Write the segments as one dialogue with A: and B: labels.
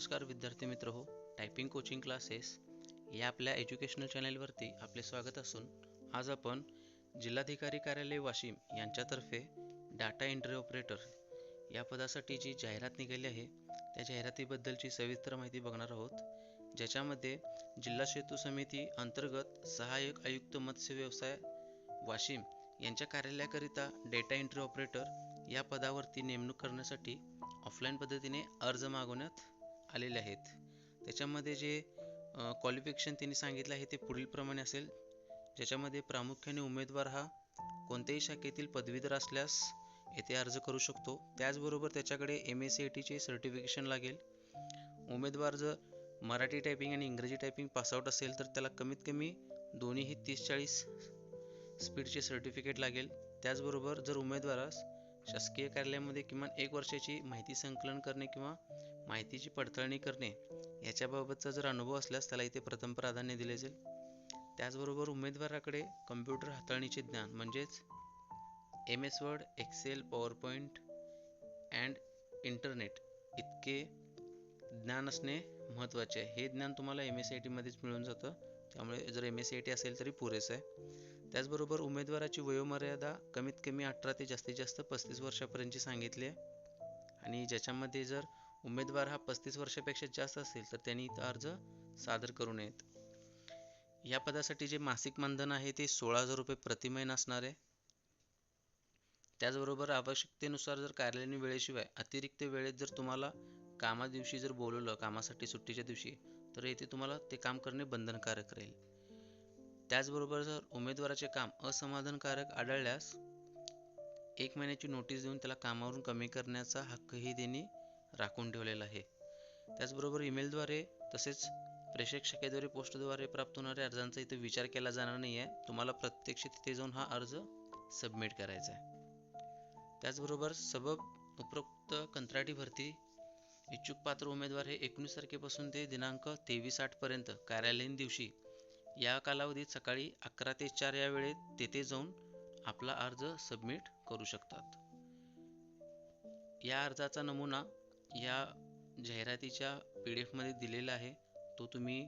A: नमस्कार विद्यार्थी मित्र हो. टायपिंग कोचिंग क्लासेस या आपल्या एज्युकेशनल चॅनेलवरती आपले स्वागत असून आज आपण जिल्हाधिकारी कार्यालय वाशिम यांच्यातर्फे डाटा एंट्री ऑपरेटर या पदासाठी जी जाहिरात निघाली आहे त्या जाहिरातीबद्दलची सविस्तर माहिती बघणार आहोत. ज्याच्यामध्ये जिल्हा सेतू समिती अंतर्गत सहाय्यक आयुक्त मत्स्य व्यवसाय वाशिम यांच्या कार्यालयाकरिता डेटा एंट्री ऑपरेटर या पदावरती नेमणूक करण्यासाठी ऑफलाईन पद्धतीने अर्ज मागवण्यात आलेले आहेत. त्याच्यामध्ये जे क्वालिफिकेशन त्यांनी सांगितलं आहे ते पुढीलप्रमाणे असेल. ज्याच्यामध्ये प्रामुख्याने उमेदवार हा कोणत्याही शाखेतील पदवीधर असल्यास येथे अर्ज करू शकतो. त्याचबरोबर त्याच्याकडे एम एस सी आय टीचे सर्टिफिकेशन लागेल. उमेदवार जर मराठी टायपिंग आणि इंग्रजी टायपिंग पासआउट असेल तर त्याला कमीत कमी दोन्हीही तीस चाळीस स्पीडचे सर्टिफिकेट लागेल. त्याचबरोबर जर उमेदवारास शासकीय कार्यालयामध्ये किमान एक वर्षाची माहिती संकलन करणे किंवा माहितीची पडताळणी करणे याच्याबाबतचा जर अनुभव असल्यास त्याला इथे प्रथम प्राधान्य दिले जाईल. त्याचबरोबर उमेदवाराकडे कम्प्युटर हाताळणीचे ज्ञान म्हणजेच M S word excel power point and internet इतके ज्ञान असणे महत्त्वाचे आहे. हे ज्ञान तुम्हाला एम एस सी आय टीमध्येच मिळून जातं. त्यामुळे जर M S C I T असेल तरी पुरेसं आहे. त्याचबरोबर उमेदवाराची वयोमर्यादा कमीत कमी अठरा ते जास्तीत जास्त पस्तीस वर्षापर्यंतची सांगितली आहे. आणि ज्याच्यामध्ये जर उमेदवार हा पस्तीस वर्षापेक्षा जास्त असेल तर त्यांनी अर्ज सादर करू नयेत. या पदासाठी जे मासिक मानधन आहे ते सोळा हजार रुपये प्रति महिना असणार आहे. त्याचबरोबर आवश्यकतेनुसार जर कार्यालयीन वेळेशिवाय अतिरिक्त वेळेत जर तुम्हाला कामा दिवशी जर बोलवलं कामासाठी सुट्टीच्या दिवशी तर येथे तुम्हाला ते काम करणे बंधनकारक राहील. त्याचबरोबर जर उमेदवाराचे काम असमाधानकारक आढळल्यास एक महिन्याची नोटीस देऊन त्याला कामावरून कमी करण्याचा हक्कही देणे राखून ठेवलेला आहे. त्याचबरोबर ईमेलद्वारे तसेच प्रेषक शाखेद्वारे पोस्टद्वारे प्राप्त होणाऱ्या अर्जांचा इथे विचार केला जाणार नाही आहे तुम्हाला प्रत्यक्ष तिथे जाऊन हा अर्ज सबमिट करायचा आहे. त्याचबरोबर सबब उपरोक्त कंत्राटी भरती इच्छुक पात्र उमेदवार हे एकोणीस तारखेपासून ते दिनांक तेवीस आठपर्यंत कार्यालयीन दिवशी या कालावधीत सकाळी अकरा ते चार या वेळेत तेथे जाऊन आपला अर्ज सबमिट करू शकतात. या अर्जाचा नमुना या जाहिरातीच्या पी डी एफमध्ये दिलेला आहे. तो तुम्ही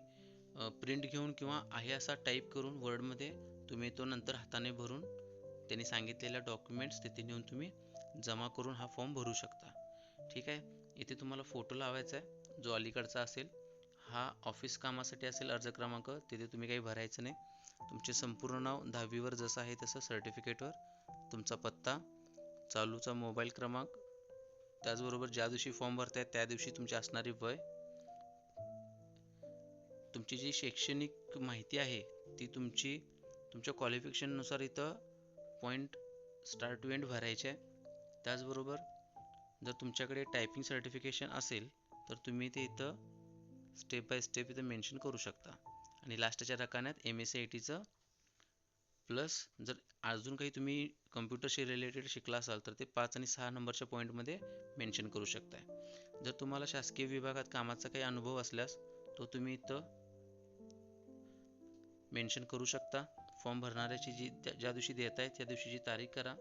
A: प्रिंट घेऊन किंवा आहे असा टाईप करून वर्डमध्ये तुम्ही तो नंतर हाताने भरून त्यांनी सांगितलेल्या डॉक्युमेंट्स तिथे नेऊन तुम्ही जमा करून हा फॉर्म भरू शकता. ठीक आहे? इथे तुम्हाला फोटो लावायचा आहे. जो अलीकडचा असेल हा ऑफिस कामासाठी असेल अर्ज क्रमांक तिथे तुम्ही काही भरायचं नाही. तुमचे संपूर्ण नाव दहावीवर जसं आहे तसं सर्टिफिकेटवर. तुमचा पत्ता चालूचा मोबाईल क्रमांक त्याचबरोबर ज्या दिवशी फॉर्म भरताय त्या दिवशी तुमची असणारी वय तुमची जी शैक्षणिक माहिती आहे ती तुमची तुमच्या क्वालिफिकेशननुसार इथं पॉईंट स्टार्ट टू एंड भरायचे आहे. त्याचबरोबर जर तुमच्याकडे टायपिंग सर्टिफिकेशन असेल तर तुम्ही ते इथं स्टेप बाय स्टेप इथं मेन्शन करू शकता. आणि लास्टच्या रकान्यात एम एस सी आय टीचं प्लस जर अजून काही तुम्ही कम्प्युटरशी रिलेटेड शिकला असाल तर ते पाच आणि सहा नंबरच्या पॉईंटमध्ये मेन्शन करू शकताय. जर तुम्हाला शासकीय विभागात कामाचा काही अनुभव असल्यास तो तुम्ही इथं मेन्शन करू शकता. फॉर्म भरणाऱ्याची जी ज्या दिवशी देत आहे त्या दिवशीची तारीख करा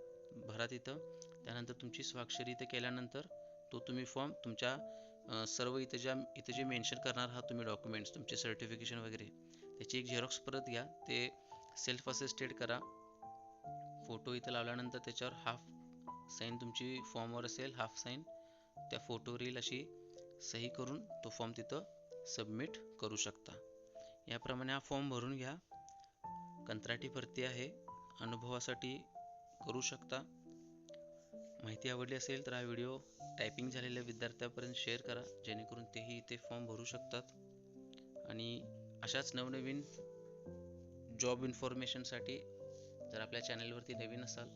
A: भरा तिथं. त्यानंतर तुमची स्वाक्षरी इथं केल्यानंतर तो तुम्ही फॉर्म तुमच्या सर्व इथं ज्या इथं जे मेन्शन करणार आहात तुम्ही डॉक्युमेंट्स तुमचे सर्टिफिकेशन वगैरे त्याची एक झेरॉक्स परत घ्या. ते सेल्फ असिस्टेड करा. फोटो इथं लावल्यानंतर त्याच्यावर हाफ साईन तुमची फॉर्मवर असेल हाफ साईन त्या फोटो रील अशी सही करून तो फॉर्म तिथं सबमिट करू शकता. याप्रमाणे हा फॉर्म भरून घ्या. कंत्राटी भरती आहे. अनुभवासाठी करू शकता. माहिती आवडली असेल तर हा व्हिडिओ टायपिंग झालेल्या विद्यार्थ्यापर्यंत शेअर करा. जेणेकरून तेही इथे फॉर्म भरू शकतात. आणि अशाच नवनवीन जॉब इन्फॉर्मेशनसाठी जर आपल्या चॅनलवरती नवीन असाल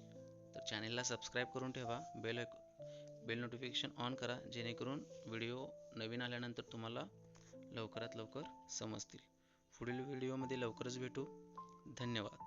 A: तर चॅनेलला सबस्क्राईब करून ठेवा. बेल बेल नोटिफिकेशन ऑन करा जेणेकरून व्हिडिओ नवीन आल्यानंतर तुम्हाला लवकरात लवकर समजतील. पुढील व्हिडिओमध्ये लवकरच भेटू. धन्यवाद.